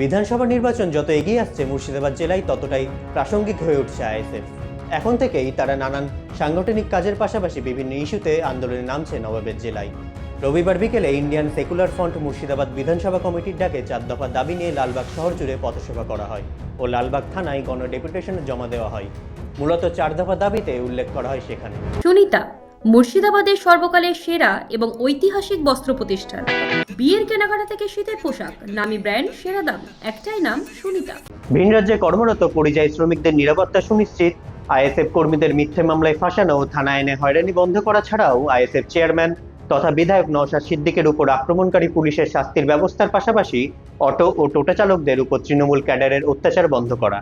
বিধানসভা নির্বাচন যত এগিয়ে আসছে, মুর্শিদাবাদ জেলায় ততটাই প্রাসঙ্গিক হয়ে উঠছে আইএসএফ। এখন থেকেই তারা নানান সাংগঠনিক কাজের পাশাপাশি বিভিন্ন ইস্যুতে আন্দোলনে নামছে নবাবের জেলায়। রবিবার বিকেলে ইন্ডিয়ান সেকুলার ফ্রন্ট মুর্শিদাবাদ বিধানসভা কমিটির ডাকে চার দফা দাবি নিয়ে লালবাগ শহর জুড়ে পথসভা করা হয় ও লালবাগ থানায় গণ ডেপুটেশন জমা দেওয়া হয়। মূলত চার দফা দাবিতে উল্লেখ করা হয় সেখানে। সুনিতা মুর্শিদাবাদের সর্বকালের সেরা এবং ঐতিহাসিক বস্ত্র প্রতিষ্ঠান। বিয়ের কেনাকাটা থেকে শীতের পোশাক, নামি ব্র্যান্ড, সেরা দাম, একটাই নাম সুনিতা। ভিন রাজ্যে কর্মরত পরিযায়ী শ্রমিকদের নিরাপত্তা সুনিশ্চিত। আইএসএফ কর্মীদের মিথ্যে মামলায় ফাঁসানো ও থানায় এনে হয়রানি বন্ধ করা ছাড়াও আইএসএফ চেয়ারম্যান তথা বিধায়ক নওশাদ সিদ্দিকের উপর আক্রমণকারী পুলিশের শাস্তির ব্যবস্থার পাশাপাশি অটো ও টোটা চালকদের উপর তৃণমূল ক্যাডারের অত্যাচার বন্ধ করা।